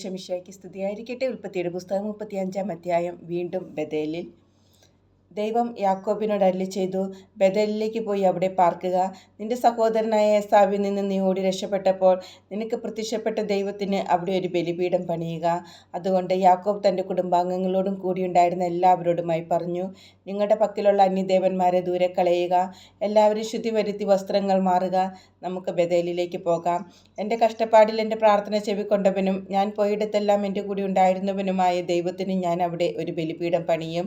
ഷമിഷയ്ക്ക് സ്തുതിയായിരിക്കട്ടെ. ഉൽപ്പത്തിയുടെ പുസ്തകം മുപ്പത്തിയഞ്ചാം അധ്യായം വീണ്ടും ബദേലിൽ ദൈവം യാക്കോബിനോട് അരളി ചെയ്തു ബദലിലേക്ക് പോയി അവിടെ പാർക്കുക. നിന്റെ സഹോദരനായ ഏസാവിൽ നിന്ന് നീ ഓടി രക്ഷപ്പെട്ടപ്പോൾ നിനക്ക് പ്രത്യക്ഷപ്പെട്ട ദൈവത്തിന് അവിടെ ഒരു ബലിപീഠം പണിയുക. അതുകൊണ്ട് യാക്കോബ് തന്റെ കുടുംബാംഗങ്ങളോടും കൂടിയുണ്ടായിരുന്ന എല്ലാവരോടുമായി പറഞ്ഞു നിങ്ങളുടെ പക്കലുള്ള അന്യദേവന്മാരെ ദൂരെ കളയുക. എല്ലാവരും ശുദ്ധി വരുത്തി വസ്ത്രങ്ങൾ മാറുക. നമുക്ക് ബദലിലേക്ക് പോകാം. എന്റെ കഷ്ടപ്പാടിൽ എന്റെ പ്രാർത്ഥന ചെവിക്കൊണ്ടവനും ഞാൻ പോയിടത്തെല്ലാം എന്റെ കൂടി ഉണ്ടായിരുന്നവനുമായ ദൈവത്തിന് ഞാൻ അവിടെ ഒരു ബലിപീഠം പണിയും.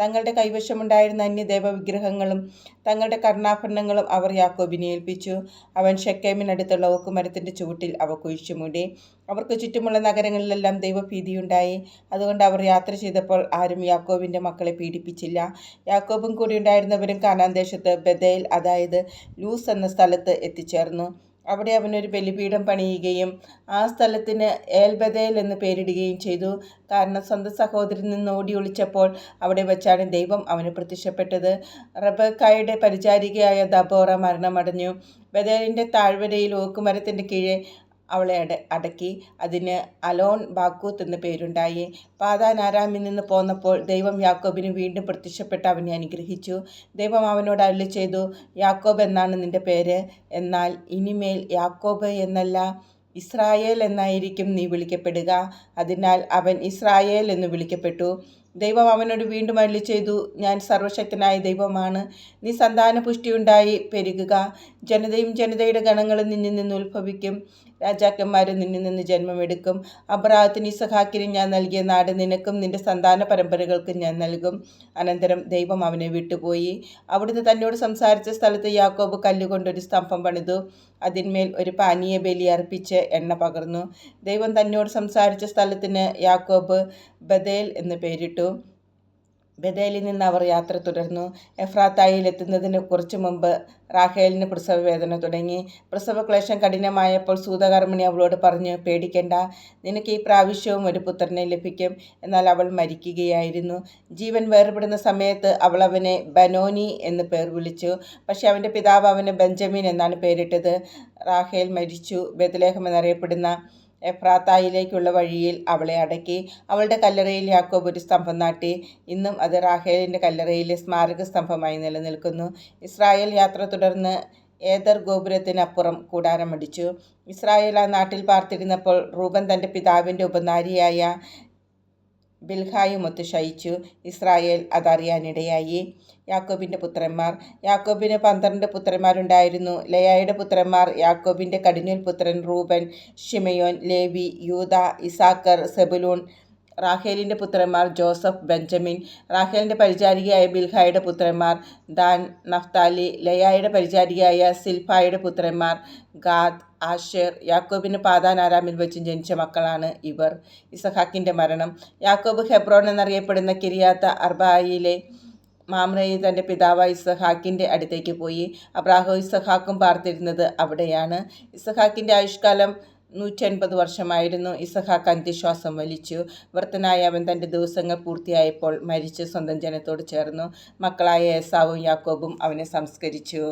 തങ്ങളുടെ കൈവശമുണ്ടായിരുന്ന അന്യദേവ വിഗ്രഹങ്ങളും തങ്ങളുടെ കർണാഭരണങ്ങളും അവർ യാക്കോബിനെ ഏൽപ്പിച്ചു. അവൻ ഷെക്കേമിനടുത്തുള്ള ഓക്കുമരത്തിന്റെ ചുവട്ടിൽ അവ കുഴിച്ചു മൂടി. അവർക്ക് ചുറ്റുമുള്ള നഗരങ്ങളിലെല്ലാം ദൈവഭീതിയുണ്ടായി. അതുകൊണ്ട് അവർ യാത്ര ചെയ്തപ്പോൾ ആരും യാക്കോബിന്റെ മക്കളെ പീഡിപ്പിച്ചില്ല. യാക്കോബും കൂടി ഉണ്ടായിരുന്നവരും കാനാന്തേശത്ത് ബദേൽ അതായത് ലൂസ് എന്ന സ്ഥലത്ത് എത്തിച്ചേർന്നു. അവിടെ അവനൊരു ബലിപീഠം പണിയുകയും ആ സ്ഥലത്തിന് ഏൽബദേൽ എന്ന് പേരിടുകയും ചെയ്തു. കാരണം സ്വന്തം സഹോദരൻ നിന്ന് ഓടി ഒളിച്ചപ്പോൾ അവിടെ വെച്ചാണ് ദൈവം അവന് പ്രത്യക്ഷപ്പെട്ടത്. റബക്കായുടെ പരിചാരികയായ ദബോറ മരണമടഞ്ഞു. ബദേലിന്റെ താഴ്വരയിൽ ഓക്കുമരത്തിന്റെ കീഴെ അവളെ അട അടക്കി. അതിന് അലോൺ ബാക്കൂത്ത് എന്ന് പേരുണ്ടായി. പാതാൻ ആരാമിൽ നിന്ന് പോന്നപ്പോൾ ദൈവം യാക്കോബിന് വീണ്ടും പ്രത്യക്ഷപ്പെട്ട് അവനെ അനുഗ്രഹിച്ചു. ദൈവം അവനോട് അരുളി ചെയ്തു യാക്കോബ് എന്നാണ് നിന്റെ പേര്. എന്നാൽ ഇനിമേൽ യാക്കോബ് എന്നല്ല ഇസ്രായേൽ എന്നായിരിക്കും നീ വിളിക്കപ്പെടുക. അതിനാൽ അവൻ ഇസ്രായേൽ എന്ന് വിളിക്കപ്പെട്ടു. ദൈവം അവനോട് വീണ്ടും അരുളി ചെയ്തു ഞാൻ സർവശക്തനായ ദൈവമാണ്. നീ സന്താന പുഷ്ടിയുണ്ടായി പെരുകുക. ജനതയും ജനതയുടെ ഗണങ്ങളും നിന്നിൽ നിന്ന് ഉത്ഭവിക്കും. രാജാക്കന്മാരും നിന്നിൽ നിന്ന് ജന്മമെടുക്കും അബ്രാഹത്തിന് ഇസഹാക്കിനും ഞാൻ നൽകിയ നാട് നിനക്കും നിന്റെ സന്താന പരമ്പരകൾക്കും ഞാൻ നൽകും. അനന്തരം ദൈവം അവനെ വിട്ടുപോയി. അവിടുന്ന് തന്നോട് സംസാരിച്ച സ്ഥലത്ത് യാക്കോബ് കല്ലുകൊണ്ടൊരു സ്തംഭം പണിതു. അതിന്മേൽ ഒരു പാനീയ ബലി അർപ്പിച്ച് എണ്ണ പകർന്നു. ദൈവം തന്നോട് സംസാരിച്ച സ്ഥലത്തിന് യാക്കോബ് ബദേൽ എന്ന് പേരിട്ടു. ബദേലിൽ നിന്ന് അവർ യാത്ര തുടർന്നു. എഫ്രാത്തായിൽ എത്തുന്നതിന് കുറച്ചു മുമ്പ് റാഹേലിന് പ്രസവവേദന തുടങ്ങി. പ്രസവക്ലേശം കഠിനമായപ്പോൾ സൂതകർമ്മിണി അവളോട് പറഞ്ഞു പേടിക്കേണ്ട. നിനക്ക് ഈ പ്രാവശ്യവും ഒരു പുത്രനെ ലഭിക്കും. എന്നാൽ അവൾ മരിക്കുകയായിരുന്നു. ജീവൻ വേർപെടുന്ന സമയത്ത് അവൾ അവനെ ബനോനി എന്ന് പേർ വിളിച്ചു. പക്ഷെ അവന്റെ പിതാവ് അവന് ബെഞ്ചമിൻ എന്നാണ് പേരിട്ടത്. റാഹേൽ മരിച്ചു. ബദലേഹം എന്നറിയപ്പെടുന്ന എഫ്രാത്തായിലേക്കുള്ള വഴിയിൽ അവളെ അടക്കി അവളുടെ കല്ലറയിൽ യാക്കോബ് ഒരു സ്തംഭം നാട്ടി. ഇന്നും അത് റാഹേലിന്റെ കല്ലറയിലെ സ്മാരക സ്തംഭമായി നിലനിൽക്കുന്നു. ഇസ്രായേൽ യാത്ര തുടർന്ന് ഏതർ ഗോപുരത്തിനപ്പുറം കൂടാരമടിച്ചു. ഇസ്രായേൽ ആ നാട്ടിൽ പാർത്തിരുന്നപ്പോൾ റൂബൻ തന്റെ പിതാവിന്റെ ഉപനാരിയായ ബിൽഹായുമൊത്ത് ശയിച്ചു. ഇസ്രായേൽ അതറിയാനിടയായി. യാക്കോബിന്റെ പുത്രന്മാർ. യാക്കോബിന് പന്ത്രണ്ട് പുത്രന്മാരുണ്ടായിരുന്നു. ലയായുടെ പുത്രന്മാർ യാക്കോബിന്റെ കടിഞ്ഞൂൽ പുത്രൻ റൂബൻ ഷിമയോൻ ലേവി യൂത ഇസാക്കർ സെബുലൂൺ റാഹേലിന്റെ പുത്രന്മാർ ജോസഫ് ബെഞ്ചമിൻ റാഹേലിന്റെ പരിചാരികയായ ബിൽഹായുടെ പുത്രന്മാർ ദാൻ നഫ്താലി ലയായുടെ പരിചാരികയായ സിൽഫായുടെ പുത്രന്മാർ ഗാദ് ആഷേർ യാക്കോബിന് പാതാൻ ആരാമിൽ വെച്ച് ജനിച്ച മക്കളാണ് ഇവർ. ഇസഹാക്കിന്റെ മരണം. യാക്കോബ് ഹെബ്രോൺ എന്നറിയപ്പെടുന്ന കിരിയാത്ത അർബായിലെ മാമ്രയിൽ തന്റെ പിതാവായ ഇസഹാക്കിന്റെ അടുത്തേക്ക് പോയി. അബ്രാഹോ ഇസഹാക്കും പാർത്തിരുന്നത് അവിടെയാണ്. ഇസഹാക്കിന്റെ ആയുഷ്കാലം നൂറ്റൻപത് വർഷമായിരുന്നു ഇസഹാക്ക് അന്ത്യശ്വാസം വലിച്ചു. വൃത്തനായ അവൻ തന്റെ ദിവസങ്ങൾ പൂർത്തിയായപ്പോൾ മരിച്ച് സ്വന്തം ജനത്തോട് ചേർന്നു. മക്കളായ ഏസാവും യാക്കോബും അവനെ സംസ്കരിച്ചു.